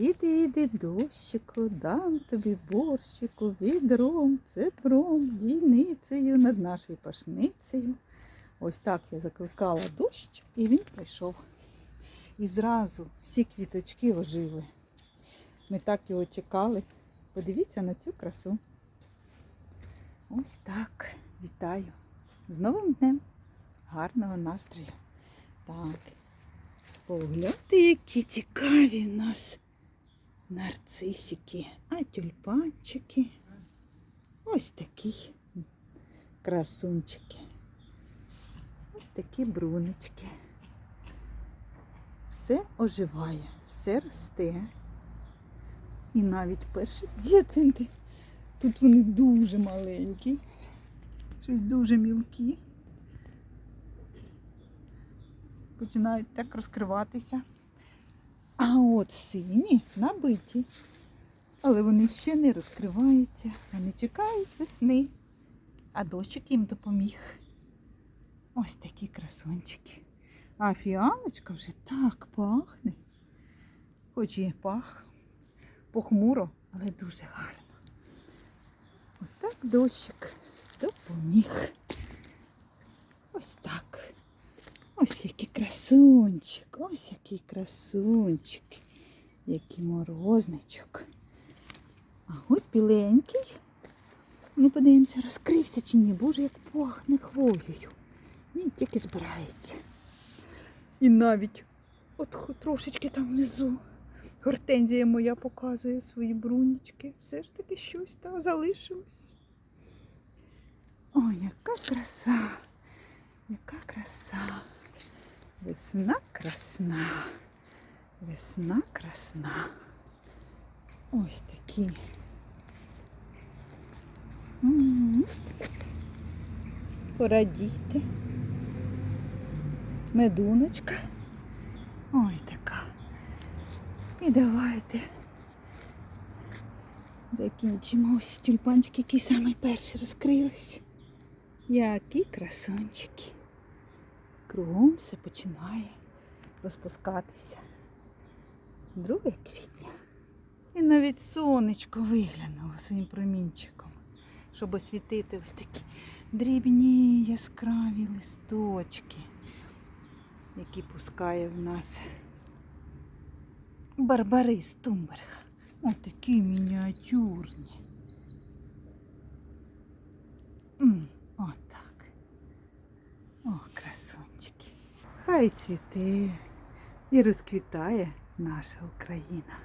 Іди, іди, дощику, дам тобі борщику, відром, цепром, дійницею над нашою пашницею. Ось так я закликала дощ, і він прийшов. І зразу всі квіточки ожили. Ми так його чекали. Подивіться на цю красу. Ось так. Вітаю. З новим днем. Гарного настрою. Так. Погляньте, які цікаві в нас нарцисики, а тюльпанчики. Ось такі красунчики. Ось такі брунечки. Все оживає, все росте. І навіть перші гіацинти. Тут вони дуже маленькі, щось дуже мілкі. Починають так розкриватися. А от сині набиті. Але вони ще не розкриваються. Вони чекають весни. А дощик їм допоміг. Ось такі красунчики. А фіалочка вже так пахне. Хоч і пах похмуро, але дуже гарно. Отак дощик допоміг. Ось так. Ось який красунчик, ось який красунчик, який морозничок. А ось біленький. Ну, подивимося, розкрився чи ні. Боже, як пахне хвоєю. Він тільки збирається. І навіть от трошечки там внизу. Гортензія моя показує свої брунічки. Все ж таки щось там залишилось. Ой, яка краса, яка краса. Весна красна. Весна красна. Ось такі. Порадійте. Медуночка. Ой, така. І давайте закінчимо ось тюльпанчики, які самі перші розкрились. Які красончики. Кругом все починає розпускатися. 2 квітня. І навіть сонечко виглянуло своїм промінчиком, щоб освітити ось такі дрібні яскраві листочки, які пускає в нас Барбарис Тумберг. Ось такі мініатюрні. М, Отак. О, красунчики. Хай цвіте і розквітає наша Україна.